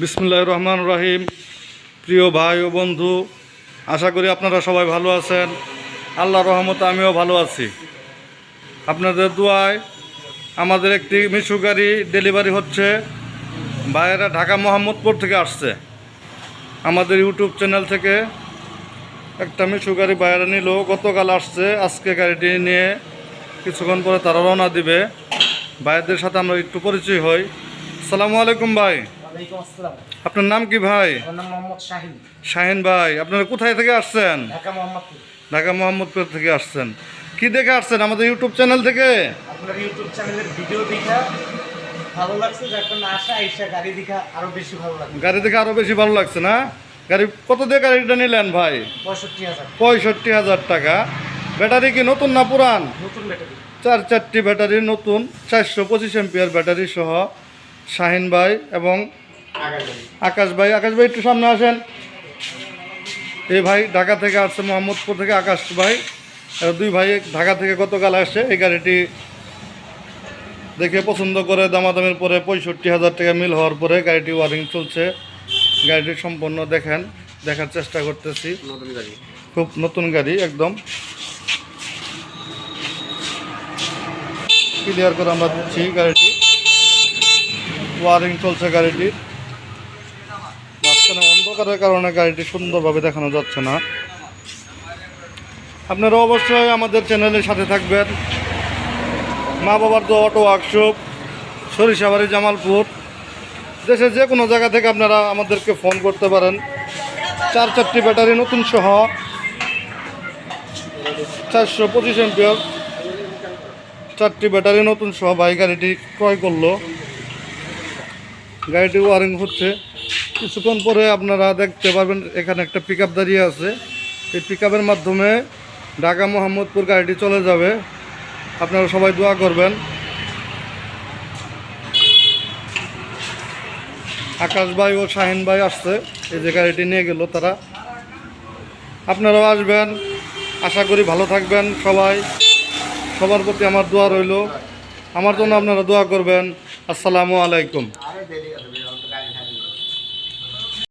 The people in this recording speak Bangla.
বিসমুল্লাহ রহমান রহিম। প্রিয় ভাই ও বন্ধু, আশা করি আপনারা সবাই ভালো আছেন। আল্লাহ রহমতে আমিও ভালো আছি। আপনাদের দোয়ায় আমাদের একটি মিশু গাড়ি ডেলিভারি হচ্ছে, ভাইয়েরা ঢাকা মোহাম্মদপুর থেকে আসছে। আমাদের ইউটিউব চ্যানেল থেকে একটা মিশু গাড়ি বাইরে নিল, গতকাল আসছে, আজকে গাড়িটি নিয়ে কিছুক্ষণ পরে তারা রওনা দিবে। ভাইদের সাথে আমরা একটু পরিচয় হই। সালামু আলাইকুম ভাই। ওয়ালাইকুম আসসালাম। আপনার নাম কি ভাই? আমার নাম মোহাম্মদ শাহিন। শাহিন ভাই আপনারা কোথায় থেকে আসছেন? ঢাকা মোহাম্মদপুর। ঢাকা মোহাম্মদপুর থেকে আসছেন। কি দেখে আসছেন আমাদের ইউটিউব চ্যানেল থেকে? আপনার ইউটিউব চ্যানেলের ভিডিও দেখা ভালো লাগছে যার কারণে আসা আইসা গাড়ি দেখা আরও বেশি ভালো লাগছে। গাড়ি দেখে আরও বেশি ভালো লাগছে না? গাড়ি কত দিয়ে গাড়িটা নিলেন ভাই? পঁয়ষট্টি হাজার। পঁয়ষট্টি হাজার টাকা। ব্যাটারি কি নতুন না পুরান? নতুন ব্যাটারি। চার চারটি ব্যাটারি নতুন চারশো পঁচিশ এমপিয়ার ব্যাটারি সহ। শাহিন ভাই এবং আকাশ ভাই আকাশ ভাই একটু সামনে আসেন। এই ভাই ঢাকা থেকে আসছে মোহাম্মদপুর থেকে আকাশ ভাই। আর দুই ভাই ঢাকা থেকে গতকাল আসছে। এই গাড়িটি দেখে পছন্দ করে। দামাদামের পরে পঁয়ষট্টি হাজার টাকা মিল হওয়ার পরে গাড়িটি ওয়ারিং চলছে। গাড়িটি সম্পূর্ণ দেখেন দেখার চেষ্টা করতেছি। নতুন গাড়ি। খুব নতুন গাড়ি একদম। ক্লিয়ার করে আমরা দিচ্ছি গাড়িটি। ওয়ারিং চলছে গাড়িটির। মাঝখানে অন্ধকারের কারণে গাড়িটি সুন্দরভাবে দেখানো যাচ্ছে না। আপনারা অবশ্যই আমাদের চ্যানেলের সাথে থাকবেন। মা বাবার তো অটো ওয়ার্কশপ, সরিষাবাড়ি, জামালপুর, দেশের যে কোনো জায়গা থেকে আপনারা আমাদেরকে ফোন করতে পারেন। চার চারটি ব্যাটারি নতুন সহ চারশো পঁচিশ এমপিয়ার চারটি ব্যাটারি নতুন সহ ভাই গাড়িটি ক্রয় করল। গাড়িটি ওয়ারিং হচ্ছে। কিছুক্ষণ পরে আপনারা দেখতে পারবেন, এখানে একটা পিক দাঁড়িয়ে আছে। এই পিক মাধ্যমে ঢাকা মোহাম্মদপুর গাড়িটি চলে যাবে। আপনারা সবাই দোয়া করবেন। আকাশ ভাই ও শাহিন ভাই আসছে, এই যে গাড়িটি নিয়ে গেল তারা। আপনারাও আসবেন। আশা করি ভালো থাকবেন সবাই। সবার প্রতি আমার দোয়া রইল। আমার জন্য আপনারা দোয়া করবেন। আসসালামু আলাইকুম।